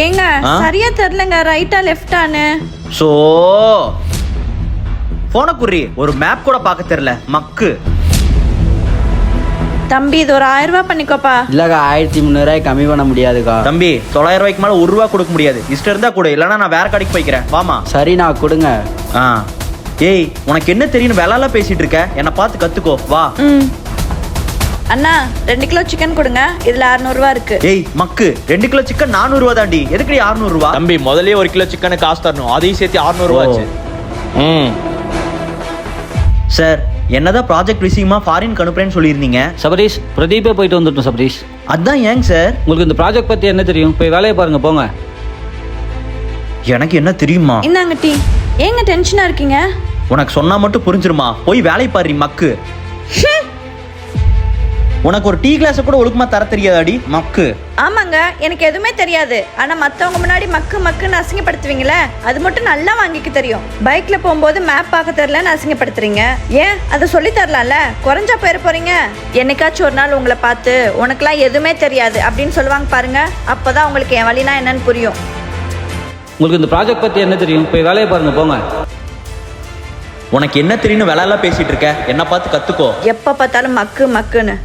ஏங்க? சரியா தெரியலங்க ரைட்டா லெஃப்டான்னு ஸோ போன குறி ஒரு மேப் கூட பார்க்க தெரியல மக்கு. தம்பி இது ஒரு ஆயிரம் ரூபாய் பண்ணிக்கோப்பா. இல்லக்கா ஆயிரத்தி முந்நூறுவாய் கம்மி பண்ண முடியாதுக்கா. தம்பி தொள்ளாயிரம் ரூபாய்க்கு மேல ஒரு ரூபா கொடுக்க முடியாது. இஷ்டம் இருந்தா கொடு இல்லைன்னா நான் வேற கடைக்கு போய்க்கிறேன். வாமா சரிண்ணா கொடுங்க. ஆ. ஏய் உனக்கு என்ன தெரியும் வேலால பேசிட்டு இருக்க? என்னை பார்த்து கத்துக்கோ. வா. அண்ணா ரெண்டு கிலோ சிக்கன் கொடுங்க. இதுல 600 ரூபாய் இருக்கு. ஏய் மக்கு ரெண்டு கிலோ சிக்கன் நானூறு ரூபா தாண்டி எதுக்கு அறுநூறு ரூபா தம்பி முதல்லயே ஒரு கிலோ சிக்கனு காசு தரணும். அதையும் சேர்த்து 600 ரூபா ஆச்சு ம். சார் என்னதான் ப்ராஜெக்ட் விஷயமா ஃபாரின் அனுப்புறேன்னு சொல்லியிருந்தீங்க? சபரீஷ் பிரதீப்பே போயிட்டு வந்துட்டோம் சபரீஷ். அதான் ஏங்க சார்? உங்களுக்கு இந்த ப்ராஜெக்ட் பற்றி என்ன தெரியும்? போய் வேலையை பாருங்க போங்க. எனக்கு என்ன தெரியுமா? இந்தாங்க டீ. ஏங்க டென்ஷனா இருக்கீங்க? உனக்கு சொன்னா மட்டும் புரிஞ்சிருமா? போய் வேலை பாரு மக்கு. உனக்கு ஒரு டீ கிளாஸ் கூட ஒழுக்கமா தர தெரியாதாடி? மக்கு. ஆமாங்க எனக்கு எதுவுமே தெரியாது. ஆனா மத்தவங்க முன்னாடி மக்கு மக்குன்னு அசிங்கப்படுத்துவீங்களே அது மட்டும் நல்லா வாங்கிக்க தெரியும். பைக்ல போகும்போது மேப் பார்க்க தெரியலன்னு அசிங்கப்படுத்துறீங்க. ஏன்? அதை சொல்லி தரலாம்ல? குறைஞ்சா போயிட போறீங்க. என்னைக்காச்சும் ஒரு நாள் உங்களை பார்த்து உனக்குலாம் எதுவுமே தெரியாது அப்படின்னு சொல்லுவாங்க பாருங்க. அப்பதான் உங்களுக்கு என் வழினா என்னன்னு புரியும். உங்களுக்கு இந்த ப்ராஜெக்ட் பற்றி என்ன தெரியும்? போய் வேலையை பாருங்க போங்க. உனக்கு என்ன தெரியும்னு வேலையெல்லாம் பேசிட்டு இருக்க? என்ன பார்த்து கத்துக்கோ. எப்ப பார்த்தாலும் மக்கு மக்குன்னு.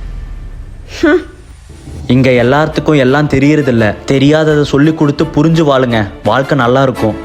இங்க எல்லாத்துக்கும் எல்லாம் தெரியறதில்ல. தெரியாததை சொல்லி கொடுத்து புரிஞ்சு வாழுங்க. வாழ்க்கை நல்லா இருக்கும்.